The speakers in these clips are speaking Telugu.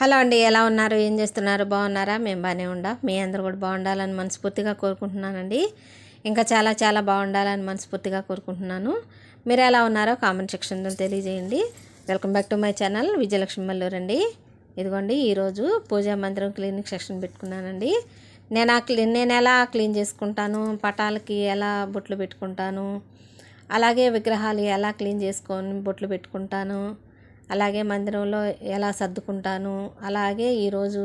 హలో అండి ఎలా ఉన్నారు? ఏం చేస్తున్నారు? బాగున్నారా? మేము బాగానే ఉండా. మీ అందరూ కూడా బాగుండాలని మనస్ఫూర్తిగా కోరుకుంటున్నానండి. ఇంకా చాలా చాలా బాగుండాలని మనస్ఫూర్తిగా కోరుకుంటున్నాను. మీరు ఎలా ఉన్నారో కామెంట్ సెక్షన్లో తెలియజేయండి. Welcome back to my channel Vijayalakshmi Malluru అండి. ఇదిగోండి ఈరోజు పూజా మందిరం క్లినిక్ సెక్షన్ పెట్టుకున్నానండి. నేను ఆ క్లీన్ నేను ఎలా క్లీన్ చేసుకుంటాను? పటాలకి ఎలా బొట్లు పెట్టుకుంటాను? అలాగే విగ్రహాలు ఎలా క్లీన్ చేసుకొని బొట్లు పెట్టుకుంటాను? అలాగే మందిరంలో ఎలా సర్దుకుంటాను అలాగే ఈరోజు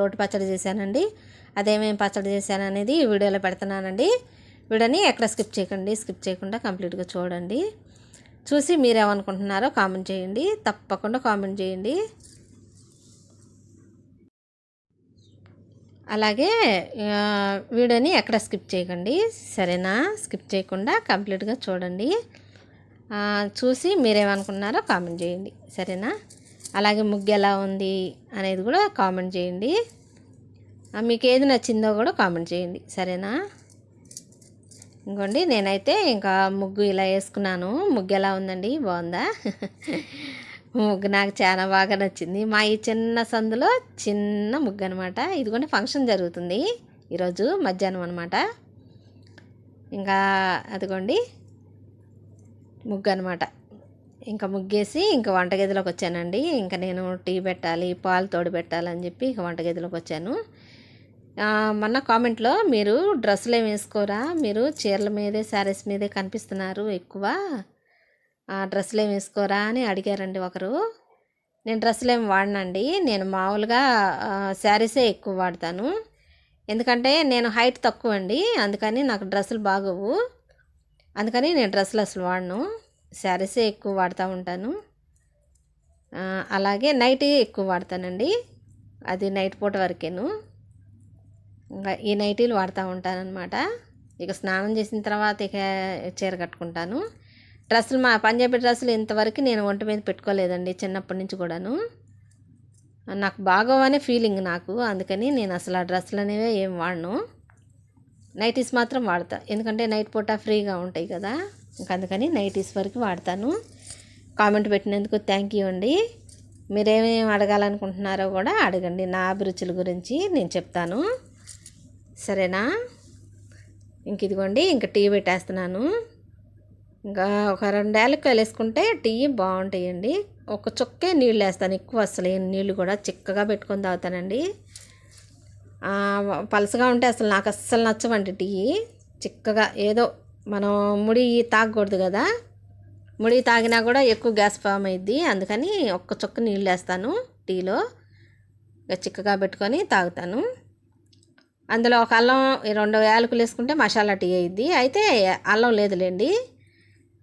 రోటి పచ్చడి చేశానండి. అదేమేమి పచ్చడి చేశాను అనేది ఈ వీడియోలో పెడుతున్నానండి. వీడియోని ఎక్కడ స్కిప్ చేయకండి స్కిప్ చేయకుండా కంప్లీట్గా చూడండి. చూసి మీరేమనుకుంటున్నారో కామెంట్ చేయండి తప్పకుండా కామెంట్ చేయండి. అలాగే వీడియోని ఎక్కడ స్కిప్ చేయకండి సరేనా? స్కిప్ చేయకుండా కంప్లీట్గా చూడండి. చూసి మీరేమనుకున్నారో కామెంట్ చేయండి. సరేనా? అలాగే ముగ్గు ఎలా ఉంది అనేది కూడా కామెంట్ చేయండి. మీకు ఏది నచ్చిందో కూడా కామెంట్ చేయండి. సరేనా? ఇంకోండి నేనైతే ఇంకా ముగ్గు ఇలా వేసుకున్నాను. ముగ్గు ఎలా ఉందండి? బాగుందా? ముగ్గు నాకు చాలా బాగా నచ్చింది. మా ఈ చిన్న సందులో చిన్న ముగ్గు అనమాట ఇదిగోండి ఫంక్షన్ జరుగుతుంది. ఈరోజు మధ్యాహ్నం అనమాట ఇంకా అదిగోండి ముగ్గు అనమాట ఇంకా ముగ్గేసి ఇంకా వంటగదిలోకి వచ్చానండి. ఇంకా నేను టీ పెట్టాలి పాలు తోడు పెట్టాలని చెప్పి ఇంకా వంటగదిలోకి వచ్చాను. మొన్న కామెంట్లో మీరు డ్రెస్సులు ఏమి వేసుకోరా? మీరు చీరల మీదే శారీస్ మీదే కనిపిస్తున్నారు ఎక్కువ. డ్రెస్సులు ఏమి వేసుకోరా అని అడిగారండి ఒకరు. నేను డ్రెస్సులు ఏమి వాడనండి. నేను మామూలుగా శారీసే ఎక్కువ వాడతాను. ఎందుకంటే నేను హైట్ తక్కువ అండి అందుకని నాకు డ్రెస్సులు బాగోవు. అందుకని నేను డ్రెస్సులు అసలు వాడను. శారీసే ఎక్కువ వాడుతూ ఉంటాను. అలాగే నైట్ ఎక్కువ వాడతానండి. అది నైట్ పూట వరకేను. ఇంకా ఈ నైటీలు వాడుతూ ఉంటానన్నమాట. ఇక స్నానం చేసిన తర్వాత ఇక చీర కట్టుకుంటాను. డ్రెస్సులు మా పంజాబీ డ్రెస్సులు ఇంతవరకు నేను ఒంటి మీద పెట్టుకోలేదండి చిన్నప్పటి నుంచి కూడాను. నాకు బాగోవనే ఫీలింగ్ నాకు. అందుకని నేను అసలు ఆ డ్రెస్సులు అనేవి ఏం వాడను. నైటీస్ మాత్రం వాడతా. ఎందుకంటే నైట్ పూట ఫ్రీగా ఉంటాయి కదా. ఇంకా అందుకని నైటీస్ వరకు వాడతాను. కామెంట్ పెట్టినందుకు థ్యాంక్ యూ అండి. మీరేమేమి అడగాలనుకుంటున్నారో కూడా అడగండి. నా అభిరుచుల గురించి నేను చెప్తాను. సరేనా? ఇంక ఇదిగోండి ఇంక టీ పెట్టేస్తున్నాను. ఇంకా ఒక రెండు యాలక్కాయలు వేసుకుంటే టీ బాగుంటాయండి. ఒక చుక్కే నీళ్ళు వేస్తాను. ఎక్కువ అసలు నీళ్ళు కూడా చిక్కగా పెట్టుకొని తాగుతానండి. పలసగా ఉంటే అసలు నాకు అస్సలు నచ్చవండి టీ. చిక్కగా ఏదో మనం ముడి తాగకూడదు కదా. ముడి తాగినా కూడా ఎక్కువ గ్యాస్ ఫామ్ అయ్యిద్ది అందుకని ఒక్క చుక్క నీళ్ళు వేస్తాను టీలో. చిక్కగా పెట్టుకొని తాగుతాను. అందులో ఒక అల్లం ఈ రెండు యాలకులు వేసుకుంటే మసాలా టీ అయ్యిద్ది అయితే అల్లం లేదులేండి.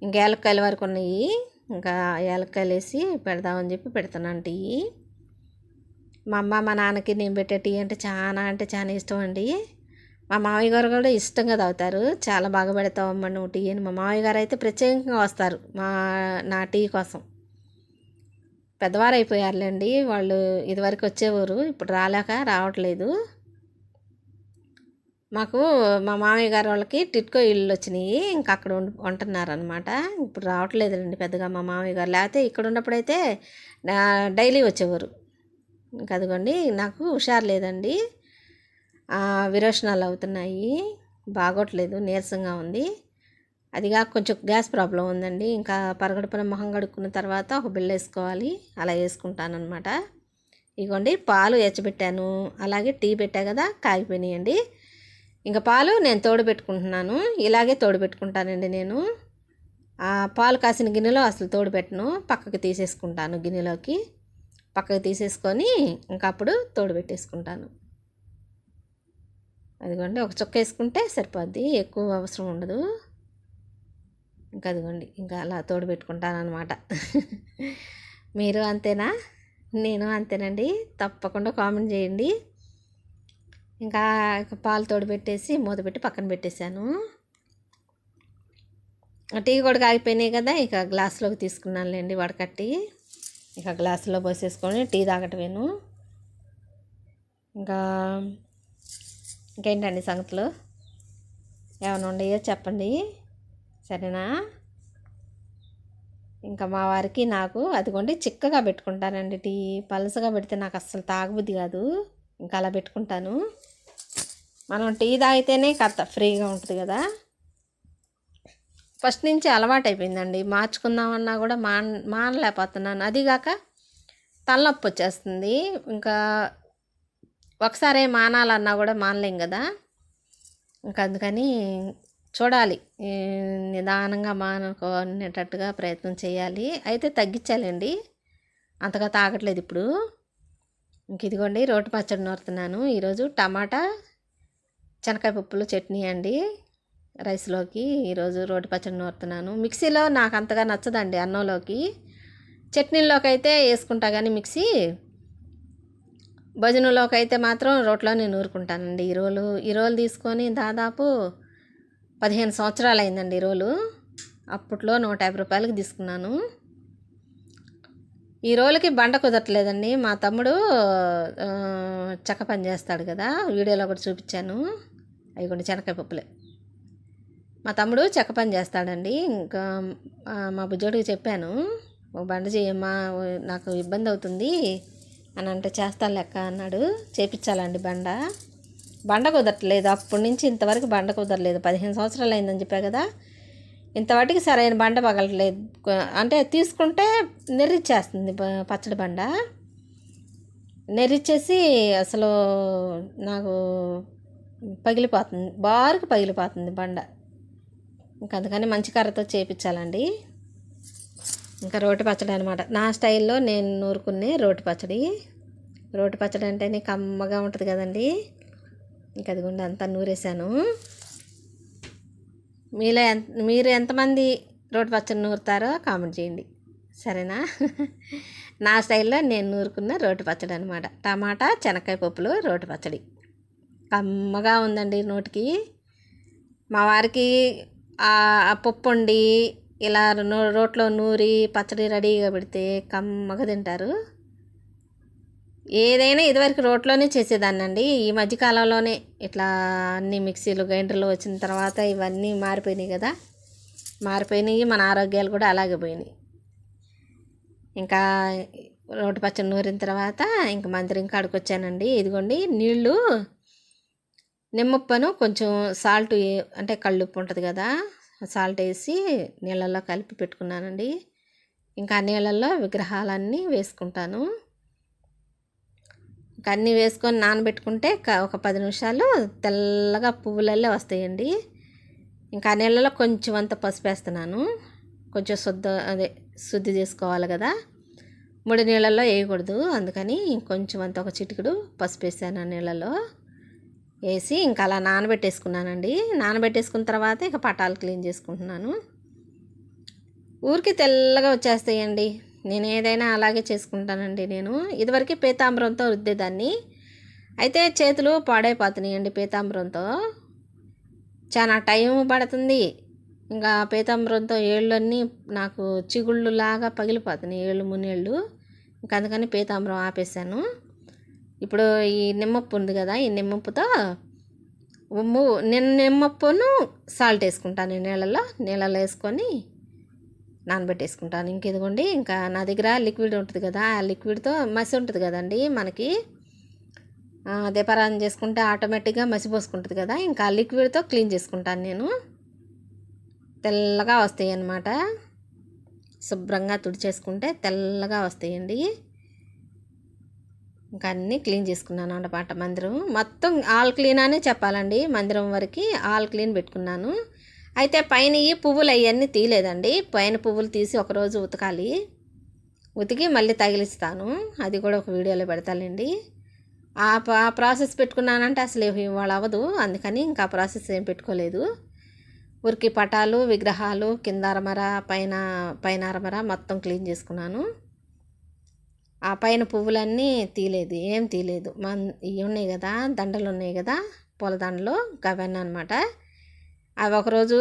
ఇంకా యాలక్కాయల వరకు ఉన్నాయి. ఇంకా యాలక్కాయలు వేసి పెడదామని చెప్పి పెడుతున్నాను టీ. మా అమ్మ మా నాన్నకి నేను పెట్టే టీ అంటే చాలా అంటే చాలా ఇష్టం అండి. మా మామయ్య గారు కూడా ఇష్టంగా తాగుతారు. చాలా బాగా పెడతావమ్మ నువ్వు టీ అని. మా మామయ్య గారు అయితే ప్రత్యేకంగా వస్తారు మా నా టీ కోసం. పెద్దవారు అయిపోయారులేండి వాళ్ళు ఇదివరకు వచ్చేవారు. ఇప్పుడు రాలేక రావట్లేదు. మాకు మా మామయ్య గారు వాళ్ళకి టిట్కో ఇళ్ళు వచ్చినాయి. ఇంకా అక్కడ ఉంటున్నారనమాట ఇప్పుడు రావట్లేదులేండి పెద్దగా మా మామయ్య గారు. లేకపోతే ఇక్కడ ఉన్నప్పుడైతే డైలీ వచ్చేవారు. ఇంకా అదిగోండి నాకు హుషారు లేదండి. విరోచనాలు అవుతున్నాయి. బాగోట్లేదు నీరసంగా ఉంది. అదిగా కొంచెం గ్యాస్ ప్రాబ్లం ఉందండి. ఇంకా పరగడుపున మొహం కడుక్కున్న తర్వాత ఒక బిల్లు వేసుకోవాలి. అలా వేసుకుంటానమాట ఇగోండి పాలు ఎచ్చబెట్టాను అలాగే టీ పెట్టా కదా కాగిపోయినాయండి. ఇంకా పాలు నేను తోడు పెట్టుకుంటున్నాను. ఇలాగే తోడు పెట్టుకుంటానండి నేను. పాలు కాసిన గిన్నెలో అసలు తోడు పెట్టను. పక్కకి తీసేసుకుంటాను గిన్నెలోకి. పక్కకి తీసేసుకొని ఇంకా అప్పుడు తోడు పెట్టేసుకుంటాను అదిగోండి ఒక చుక్క వేసుకుంటే సరిపోద్ది ఎక్కువ అవసరం ఉండదు. ఇంకా అదిగోండి ఇంకా అలా తోడు పెట్టుకుంటాను అనమాట మీరు అంతేనా? నేను అంతేనండి. తప్పకుండా కామెంట్ చేయండి. ఇంకా పాలు తోడు పెట్టేసి మూత పెట్టి పక్కన పెట్టేశాను. టీ కూడా కాగిపోయినాయి కదా ఇక గ్లాస్లోకి తీసుకున్నానులేండి వడకట్టి. ఇక గ్లాసులో పోసేసుకొని టీ తాగటమేను. ఇంకా ఇంకేంటండి సంగతులు? ఏమైనా ఉండయో చెప్పండి. సరేనా? ఇంకా మా వారికి నాకు అదిగోండి చిక్కగా పెట్టుకుంటానండి టీ. పలసగా పెడితే నాకు అస్సలు తాగబుద్ధి కాదు. ఇంకా అలా పెట్టుకుంటాను. మనం టీ తాగితేనే కథ ఫ్రీగా ఉంటుంది కదా. ఫస్ట్ నుంచి అలవాటు అయిపోయిందండి మార్చుకుందామన్నా కూడా మాన్ మానలేకపోతున్నాను. అదిగాక తలనొప్పి వచ్చేస్తుంది. ఇంకా ఒకసారి మానాలన్నా కూడా మానలేం కదా. ఇంకా అందుకని చూడాలి. నిదానంగా మానుకునేటట్టుగా ప్రయత్నం చేయాలి. అయితే తగ్గించాలండి. అంతగా తాగట్లేదు ఇప్పుడు. ఇంక ఇదిగోండి రోటి పచ్చడి నూరుతున్నాను. ఈరోజు టమాటా శనకాయ పప్పులు చట్నీ అండి. రైస్లోకి ఈరోజు రోటి పచ్చడి నూరుతున్నాను మిక్సీలో నాకు అంతగా నచ్చదండి అన్నంలోకి. చట్నీలోకి అయితే వేసుకుంటా కానీ మిక్సీ భజనలోకి అయితే మాత్రం రోట్లోనే నూరుకుంటానండి ఈరోజు ఈరోజు తీసుకొని దాదాపు పదిహేను సంవత్సరాలు అయిందండి ఈరోజు అప్పట్లో నూట యాభై రూపాయలకి తీసుకున్నాను. ఈ రోజుకి బండ కుదరట్లేదండి. మా తమ్ముడు చక్క చెక్క పని చేస్తాడు కదా. వీడియోలో కూడా చూపించాను. అవి కొన్ని శనకాయ పప్పులే. మా తమ్ముడు చెక్క పని చేస్తాడండి. ఇంకా మా బుజ్జోడికి చెప్పాను ఓ బండ చేయమ్మా నాకు ఇబ్బంది అవుతుంది అని అంటే చేస్తాను లెక్క అన్నాడు. చేపించాలండి బండ. బండ కుదరట్లేదు. అప్పటి నుంచి ఇంతవరకు బండ కుదరలేదు. పదిహేను సంవత్సరాలు అయిందని చెప్పా కదా. ఇంతవాటికి సరైన బండ పగలట్లేదు. అంటే తీసుకుంటే నెర్రిచ్చేస్తుంది పచ్చడి బండ. నెర్రిచ్చేసి అసలు నాకు పగిలిపోతుంది బారుకు పగిలిపోతుంది బండ. ఇంకా అందుకని మంచి కర్రతో చేపించాలండి. ఇంకా రోటి పచ్చడి అనమాట నా స్టైల్లో నేను నూరుకునే రోటి పచ్చడి. రోటి పచ్చడి అంటేనే కమ్మగా ఉంటుంది కదండి. ఇంకా అదిగుండా అంతా నూరేసాను. మీలో ఎంత మీరు ఎంతమంది రోటి పచ్చడి నూరుతారో కామెంట్ చేయండి. సరేనా? నా స్టైల్లో నేను నూరుకున్న రోటి పచ్చడి అనమాట టమాటా శనక్కాయ పప్పులు రోటి పచ్చడి. కమ్మగా ఉందండి నోటికి. మా వారికి పప్పు వండి ఇలా నో రోట్లో నూరి పచ్చడి రెడీగా పెడితే కమ్మగా తింటారు. ఏదైనా ఇదివరకు రోట్లోనే చేసేదాన్నండి. ఈ మధ్యకాలంలోనే ఇట్లా అన్ని మిక్సీలు గ్రైండర్లు వచ్చిన తర్వాత ఇవన్నీ మారిపోయినాయి కదా. మారిపోయినాయి మన ఆరోగ్యాలు కూడా అలాగే పోయినాయి. ఇంకా రోటి పచ్చడి నూరిన తర్వాత ఇంక మందిరం కాడికి వచ్చానండి ఇదిగోండి నీళ్ళు నిమ్మప్పను కొంచెం సాల్ట్ అంటే కళ్ళుప్పు ఉంటుంది కదా సాల్ట్ వేసి నీళ్ళల్లో కలిపి పెట్టుకున్నానండి. ఇంకా నీళ్ళల్లో విగ్రహాలన్నీ వేసుకుంటాను. ఇంకా అన్నీ వేసుకొని నానబెట్టుకుంటే ఒక పది నిమిషాలు తెల్లగా పువ్వులల్లే వస్తాయండి. ఇంకా నీళ్ళలో కొంచెం అంత పసుపు వేస్తున్నాను. కొంచెం శుద్ధ అదే శుద్ధి చేసుకోవాలి కదా. ముడి నీళ్ళల్లో వేయకూడదు అందుకని కొంచెం అంత ఒక చిటికుడు పసుపు వేసాను ఆ నీళ్ళలో వేసి ఇంకా అలా నానబెట్టేసుకున్నానండి. నానబెట్టేసుకున్న తర్వాత ఇక పటాలు క్లీన్ చేసుకుంటున్నాను. ఊరికి తెల్లగా వచ్చేస్తాయండి. నేను ఏదైనా అలాగే చేసుకుంటానండి నేను. ఇదివరకు పీతాంబరంతో రుద్దేదాన్ని. అయితే చేతులు పాడైపోతున్నాయండి పీతాంబరంతో. చాలా టైం పడుతుంది. ఇంకా పీతాంబరంతో ఏళ్ళన్నీ నాకు చిగుళ్ళు లాగా పగిలిపోతున్నాయి ఏళ్ళు మునేళ్ళు. ఇంకా అందుకని పీతాంబరం ఆపేసాను ఇప్పుడు ఈ నిమ్మప్పు ఉంది కదా ఈ నిమ్మప్పుతో ఉమ్ము నేను నిమ్మప్పును సాల్ట్ వేసుకుంటాను నీళ్ళలో. నీళ్ళలో వేసుకొని నానబెట్టేసుకుంటాను. ఇంక ఇదిగోండి ఇంకా నా దగ్గర లిక్విడ్ ఉంటుంది కదా ఆ లిక్విడ్తో మసి ఉంటుంది కదండి మనకి. దీపారాధన చేసుకుంటే ఆటోమేటిక్గా మసి పోసుకుంటుంది కదా ఇంకా ఆ లిక్విడ్తో క్లీన్ చేసుకుంటాను నేను. తెల్లగా వస్తాయి అన్నమాట. శుభ్రంగా తుడిచేసుకుంటే తెల్లగా వస్తాయండి. ఇంకా అన్నీ క్లీన్ చేసుకున్నాను అన్నమాట మందిరం మొత్తం ఆల్ క్లీన్ అనే చెప్పాలండి. మందిరం వరకు ఆల్ క్లీన్ పెట్టుకున్నాను. అయితే పైన ఈ పువ్వులు అవన్నీ తీయలేదండి. పైన పువ్వులు తీసి ఒకరోజు ఉతకాలి. ఉతికి మళ్ళీ తగిలిస్తాను. అది కూడా ఒక వీడియోలో పెడతానండి. ఆ ప్రాసెస్ పెట్టుకున్నానంటే అసలు ఇవాళ అవ్వదు. అందుకని ఇంకా ప్రాసెస్ ఏం పెట్టుకోలేదు. ఊరికి పటాలు విగ్రహాలు కింద అరమర పైన పైన అరమర మొత్తం క్లీన్ చేసుకున్నాను. ఆ పైన పువ్వులన్నీ తీయలేదు ఏం తీలేదు. మన ఇవి ఉన్నాయి కదా దండలు ఉన్నాయి కదా పూలదండలు అవన్నీ అనమాట అవి ఒకరోజు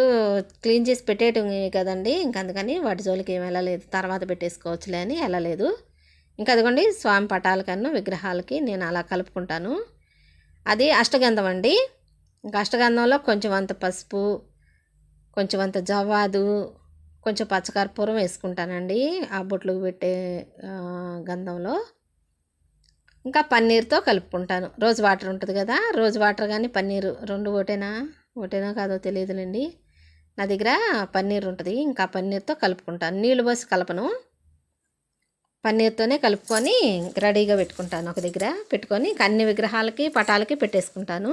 క్లీన్ చేసి పెట్టేయటం కదండి ఇంక అందుకని వాటి జోలికి ఏం వెళ్ళలేదు. తర్వాత పెట్టేసుకోవచ్చులే అని వెళ్ళలేదు. ఇంకా అదిగోండి స్వామి పటాలకన్నా విగ్రహాలకి నేను అలా కలుపుకుంటాను. అది అష్టగంధం అండి. ఇంకా అష్టగంధంలో కొంచెం అంత పసుపు కొంచెం అంత జవ్వాదు కొంచెం పచ్చకర్పూరం వేసుకుంటానండి ఆ బొట్లు పెట్టే గంధంలో. ఇంకా పన్నీర్తో కలుపుకుంటాను. రోజు వాటర్ ఉంటుంది కదా రోజు వాటర్ కానీ పన్నీరు రెండు ఒకటేనా? ఒకటేనా కాదో తెలియదులేండి. నా దగ్గర పన్నీర్ ఉంటుంది ఇంకా పన్నీర్తో కలుపుకుంటాను. నీళ్ళు పోసి కలపను. పన్నీర్తోనే కలుపుకొని రెడీగా పెట్టుకుంటాను ఒక దగ్గర. పెట్టుకొని ఇంకా అన్ని విగ్రహాలకి పటాలకి పెట్టేసుకుంటాను.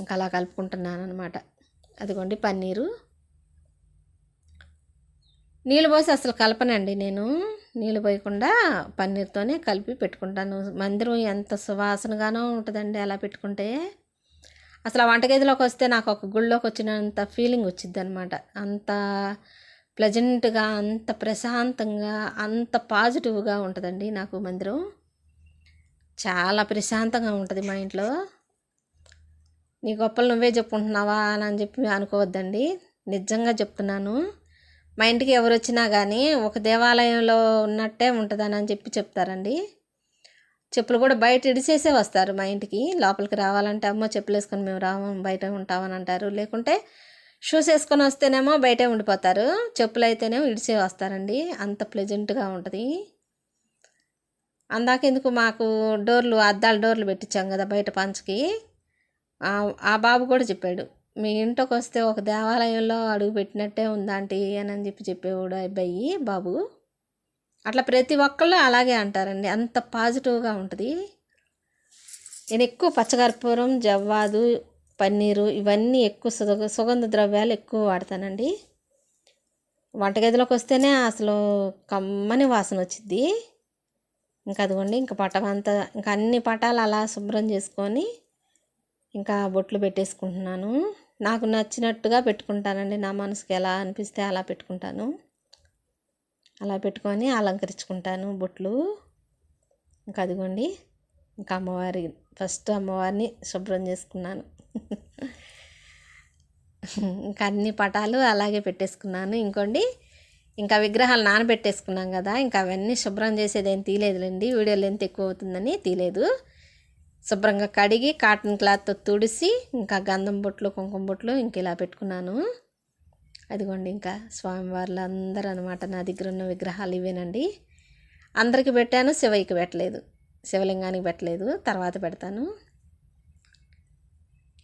ఇంకా అలా కలుపుకుంటున్నాను అనమాట అదిగోండి పన్నీరు. నీళ్ళు పోసి అసలు కలపనండి నేను. నీళ్ళు పోయకుండా పన్నీర్తోనే కలిపి పెట్టుకుంటాను. మందిరం ఎంత సువాసనగానో ఉంటుందండి అలా పెట్టుకుంటే. అసలు ఆ వంటగదిలోకి వస్తే నాకు ఒక గుళ్ళోకి వచ్చినంత ఫీలింగ్ వచ్చింది అనమాట అంత ప్లెజెంట్గా అంత ప్రశాంతంగా అంత పాజిటివ్గా ఉంటుందండి నాకు మందిరం. చాలా ప్రశాంతంగా ఉంటుంది మా ఇంట్లో. నీ గొప్పలు నువ్వే చెప్పుకుంటున్నావా అని అని చెప్పి అనుకోవద్దండి. నిజంగా చెప్తున్నాను. మా ఇంటికి ఎవరు వచ్చినా కానీ ఒక దేవాలయంలో ఉన్నట్టే ఉంటుందని అని చెప్పి చెప్తారండి. చెప్పులు కూడా బయట ఇడిచేసే వస్తారు మా ఇంటికి. లోపలికి రావాలంటే అమ్మో చెప్పులు వేసుకొని మేము రాము బయట ఉంటామని అంటారు. లేకుంటే షూస్ వేసుకొని వస్తేనేమో బయటే ఉండిపోతారు. చెప్పులు అయితేనేమో ఇడిచే వస్తారండి. అంత ప్లెజెంట్గా ఉంటుంది. అందాకెందుకు మాకు డోర్లు అద్దాల డోర్లు పెట్టించాం కదా బయట పంచకి. ఆ- బాబు కూడా చెప్పాడు మీ ఇంటికి వస్తే ఒక దేవాలయంలో అడుగు పెట్టినట్టే ఉందాంటి అని అని చెప్పి చెప్పేవాడు ఆ అబ్బాయి బాబు. అట్లా ప్రతి ఒక్కళ్ళు అలాగే అంటారండి అంత పాజిటివ్గా ఉంటుంది. నేను ఎక్కువ పచ్చకర్పూరం జవ్వాదు పన్నీరు ఇవన్నీ ఎక్కువ సుగ సుగంధ ద్రవ్యాలు ఎక్కువ వాడతానండి. వంటగదిలోకి వస్తేనే అసలు కమ్మని వాసన వచ్చింది ఇంకా అదిగోండి ఇంకా పటం అంతా ఇంకా అన్ని పటాలు అలా శుభ్రం చేసుకొని ఇంకా బొట్లు పెట్టేసుకుంటున్నాను. నాకు నచ్చినట్టుగా పెట్టుకుంటానండి. నా మనసుకి ఎలా అనిపిస్తే అలా పెట్టుకుంటాను. అలా పెట్టుకొని అలంకరించుకుంటాను బొట్లు. ఇంకా అదిగోండి. ఇంకా అమ్మవారి ఫస్ట్ అమ్మవారిని శుభ్రం చేసుకున్నాను. ఇంకా అన్ని పటాలు అలాగే పెట్టేసుకున్నాను. ఇంకోండి ఇంకా విగ్రహాలు నానబెట్టేసుకున్నాం కదా ఇంకా అవన్నీ శుభ్రం చేసేది ఏం తీయలేదులేండి వీడియో లెంత్ ఎక్కువ అవుతుందని తీయలేదు శుభ్రంగా కడిగి కాటన్ క్లాత్తో తుడిసి ఇంకా గంధం బొట్లు కుంకుమ బొట్లు ఇంక ఇలా పెట్టుకున్నాను. అదిగోండి ఇంకా స్వామివార్లు అందరూ అనమాట నా దగ్గర ఉన్న విగ్రహాలు ఇవేనండి. అందరికి పెట్టాను శివయ్యకి పెట్టలేదు. శివలింగానికి పెట్టలేదు తర్వాత పెడతాను.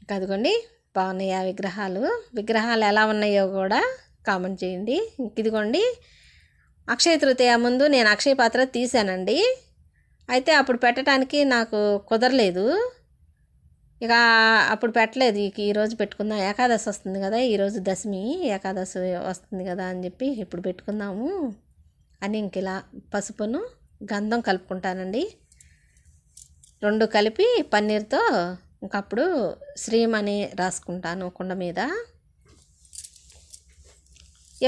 ఇంకా అదిగోండి బాగున్నాయి ఆ విగ్రహాలు. విగ్రహాలు ఎలా ఉన్నాయో కూడా కామెంట్ చేయండి. ఇంక ఇదిగోండి అక్షయ తృతీయ ముందు నేను అక్షయ పాత్ర తీసానండి అయితే అప్పుడు పెట్టడానికి నాకు కుదరలేదు. ఇక అప్పుడు పెట్టలేదు. ఇక ఈరోజు పెట్టుకుందాం. ఏకాదశి వస్తుంది కదా ఈరోజు దశమి ఏకాదశి వస్తుంది కదా అని చెప్పి ఇప్పుడు పెట్టుకుందాము అని ఇంక ఇలా పసుపును గంధం కలుపుకుంటానండి. రెండు కలిపి పన్నీర్తో ఇంకప్పుడు శ్రీమని రాసుకుంటాను కుండ మీద.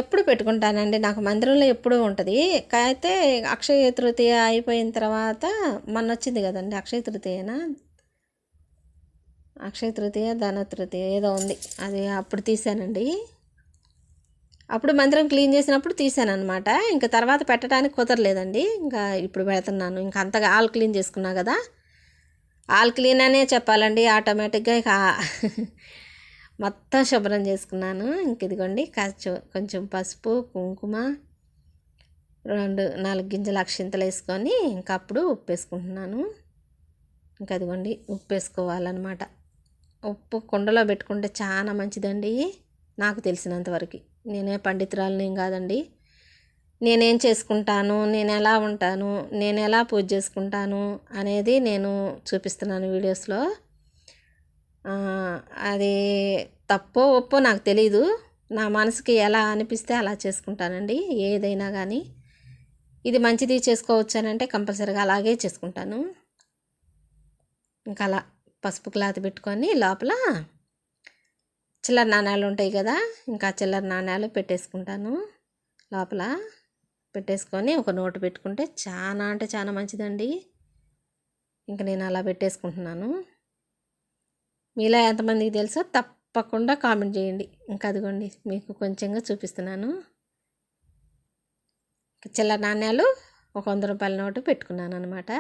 ఎప్పుడు పెట్టుకుంటానండి. నాకు మందిరంలో ఎప్పుడూ ఉంటుంది. అయితే అక్షయ తృతీయ అయిపోయిన తర్వాత మొన్న వచ్చింది కదండి అక్షయ తృతీయనా? అక్షయ తృతీయ ధన తృతీయ ఏదో ఉంది. అది అప్పుడు తీసానండి. అప్పుడు మందిరం క్లీన్ చేసినప్పుడు తీసాను అనమాట ఇంకా తర్వాత పెట్టడానికి కుదరలేదండి. ఇంకా ఇప్పుడు పెడుతున్నాను. ఇంకా అంతగా ఆల్ క్లీన్ చేసుకున్నా కదా. ఆల్ క్లీన్ అనే చెప్పాలండి ఆటోమేటిక్గా ఇక మొత్తం శుభ్రం చేసుకున్నాను. ఇంక ఇదిగోండి కొంచెం కొంచెం పసుపు కుంకుమ రెండు నాలుగు గింజలు అక్షింతలు వేసుకొని ఇంకా అప్పుడు ఉప్పు వేసుకుంటున్నాను ఇంకా అదిగోండి ఉప్పు వేసుకోవాలన్నమాట ఉప్పు కుండలో పెట్టుకుంటే చాలా మంచిదండి నాకు తెలిసినంతవరకు నేనే పండితురాలని కాదండి. నేనేం చేసుకుంటాను నేను ఎలా ఉంటాను నేను ఎలా పూజ చేసుకుంటాను అనేది నేను చూపిస్తున్నాను వీడియోస్లో. అది తప్పో ఒప్పో నాకు తెలీదు. నా మనసుకి ఎలా అనిపిస్తే అలా చేసుకుంటానండి ఏదైనా కానీ ఇది మంచిది చేసుకోవచ్చానంటే కంపల్సరీగా అలాగే చేసుకుంటాను. ఇంకా అలా పసుపు క్లాత్ పెట్టుకొని లోపల చిల్లర నాణ్యాలు ఉంటాయి కదా ఇంకా చిల్లర నాణ్యాలు పెట్టేసుకుంటాను. లోపల పెట్టేసుకొని ఒక నోటు పెట్టుకుంటే చాలా అంటే చాలా మంచిదండి. ఇంకా నేను అలా పెట్టేసుకుంటున్నాను. మీలా ఎంతమందికి తెలుసో తప్పకుండా కామెంట్ చేయండి. ఇంకా అదిగోండి మీకు కొంచెంగా చూపిస్తున్నాను. చిల్లర నాణ్యాలు ఒక వంద రూపాయల నోటు పెట్టుకున్నాను అనమాట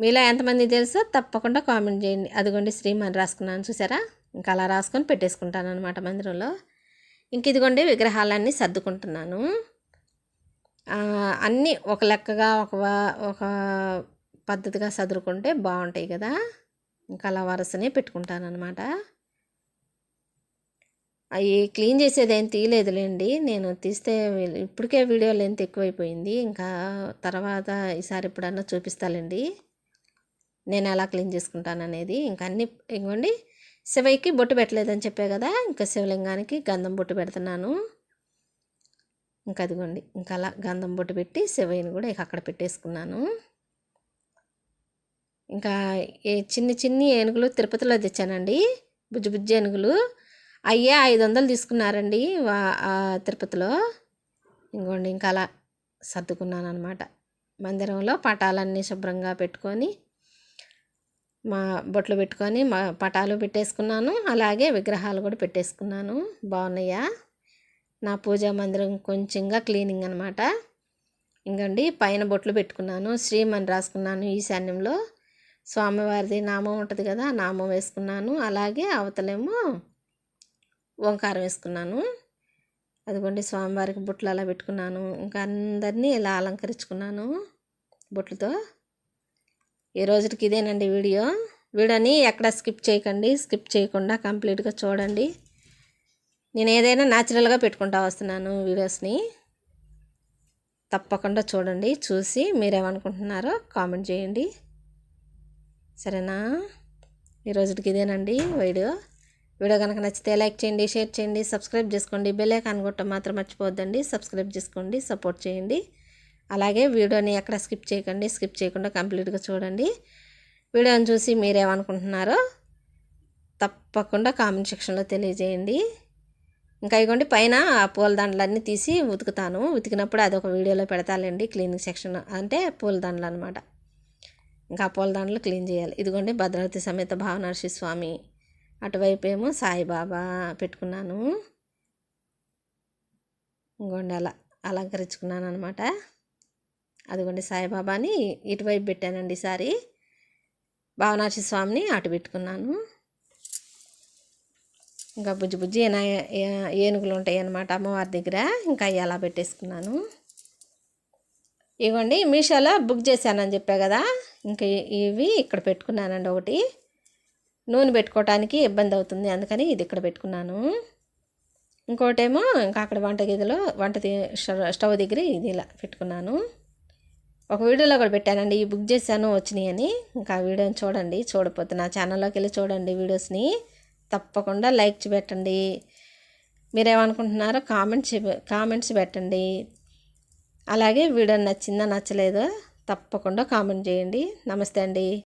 మీలో ఎంతమంది తెలుసో తప్పకుండా కామెంట్ చేయండి. అదిగోండి శ్రీమని రాసుకున్నాను చూసారా? ఇంకా అలా రాసుకొని పెట్టేసుకుంటాను అనమాట మందిరంలో. ఇంక ఇదిగోండి విగ్రహాలన్నీ సర్దుకుంటున్నాను. అన్నీ ఒక లెక్కగా ఒక ఒక పద్ధతిగా సదురుకుంటే బాగుంటాయి కదా. ఇంకా అలా వరుసనే పెట్టుకుంటాను అనమాట అవి క్లీన్ చేసేది ఏం తీయలేదులేండి. నేను తీస్తే ఇప్పటికే వీడియో లెంత్ ఎక్కువైపోయింది. ఇంకా తర్వాత ఈసారి ఎప్పుడన్నా చూపిస్తాలండి. నేను ఎలా క్లీన్ చేసుకుంటాను అనేది ఇంకా అన్ని ఇవ్వండి. శివయ్యకి బొట్టు పెట్టలేదని చెప్పే కదా. ఇంకా శివలింగానికి గంధం బొట్టు పెడుతున్నాను. ఇంకా అదిగోండి. ఇంకా అలా గంధం బొట్టు పెట్టి శివయ్యని కూడా ఇక అక్కడ పెట్టేసుకున్నాను. ఇంకా ఏ చిన్ని చిన్ని ఏనుగులు తిరుపతిలో తెచ్చానండి. బుజ్జి బుజ్జి ఏనుగులు. అయ్యే ఐదు వందలు తీసుకున్నారండి తిరుపతిలో. ఇంకోండి ఇంకా అలా సర్దుకున్నాను అనమాట మందిరంలో పటాలన్నీ శుభ్రంగా పెట్టుకొని మా బొట్లు పెట్టుకొని మా పటాలు పెట్టేసుకున్నాను. అలాగే విగ్రహాలు కూడా పెట్టేసుకున్నాను. బాగున్నాయా? నా పూజా మందిరం కొంచెంగా క్లీనింగ్ అనమాట ఇంకండి పైన బొట్లు పెట్టుకున్నాను. శ్రీమని రాసుకున్నాను ఈశాన్యంలో. స్వామివారిది నామం ఉంటుంది కదా నామం వేసుకున్నాను. అలాగే అవతలేమో ఓంకారం వేసుకున్నాను. అదిగోండి స్వామివారికి బుట్లు అలా పెట్టుకున్నాను. ఇంకా అందరినీ ఇలా అలంకరించుకున్నాను బొట్లతో ఈ రోజుకి ఇదేనండి వీడియో. వీడియోని ఎక్కడ స్కిప్ చేయకండి స్కిప్ చేయకుండా కంప్లీట్గా చూడండి. నేను ఏదైనా న్యాచురల్గా పెట్టుకుంటా వస్తున్నాను వీడియోస్ని. తప్పకుండా చూడండి చూసి మీరేమనుకుంటున్నారో కామెంట్ చేయండి. సరేనా? ఈరోజుకి ఇదేనండి వీడియో. వీడియో కనుక నచ్చితే లైక్ చేయండి షేర్ చేయండి సబ్స్క్రైబ్ చేసుకోండి బెల్ ఐకాన్ కొట్ట మాత్రం మర్చిపోవద్దండి. సబ్స్క్రైబ్ చేసుకోండి సపోర్ట్ చేయండి. అలాగే వీడియోని ఎక్కడ స్కిప్ చేయకండి స్కిప్ చేయకుండా కంప్లీట్గా చూడండి. వీడియోని చూసి మీరేమనుకుంటున్నారో తప్పకుండా కామెంట్ సెక్షన్లో తెలియజేయండి. ఇంకా ఇగోండి పైన ఆ పూలదండలన్నీ తీసి ఉతుకుతాను. ఉతికినప్పుడు అదొక వీడియోలో పెడతానండి క్లీనింగ్ సెక్షన్. అంటే పూలదండలు అనమాట ఇంకా ఆ పూలదండలు క్లీన్ చేయాలి. ఇదిగోండి భద్రావతి సమేత భావనర్షి స్వామి. అటువైపు ఏమో సాయిబాబా పెట్టుకున్నాను. ఇంకోండి అలా అలంకరించుకున్నాను అనమాట అదిగోండి సాయిబాబాని ఇటువైపు పెట్టానండి ఈసారి భావనాక్షి స్వామిని అటు పెట్టుకున్నాను. ఇంకా బుజ్జి బుజ్జి ఏనుగులు ఉంటాయి అన్నమాట అమ్మవారి దగ్గర. ఇంకా అవి అలా పెట్టేసుకున్నాను. ఇవ్వండి మీషోలో బుక్ చేశానని చెప్పా కదా. ఇంకా ఇవి ఇక్కడ పెట్టుకున్నానండి ఒకటి. నూనె పెట్టుకోవటానికి ఇబ్బంది అవుతుంది అందుకని ఇది ఇక్కడ పెట్టుకున్నాను. ఇంకోటేమో ఇంకా అక్కడ వంట గదిలో వంట స్టవ్- స్టవ్ దగ్గర ఇది ఇలా పెట్టుకున్నాను. ఒక వీడియోలో కూడా పెట్టానండి ఈ బుక్ చేశాను వచ్చినాయి అని. ఇంకా ఆ వీడియోని చూడండి చూడపోతే నా ఛానల్లోకి వెళ్ళి చూడండి వీడియోస్ని. తప్పకుండా లైక్ పెట్టండి మీరేమనుకుంటున్నారో కామెంట్స్ కామెంట్స్ పెట్టండి. అలాగే వీడియో నచ్చిందా నచ్చలేదో తప్పకుండా కామెంట్ చేయండి. నమస్తే అండి.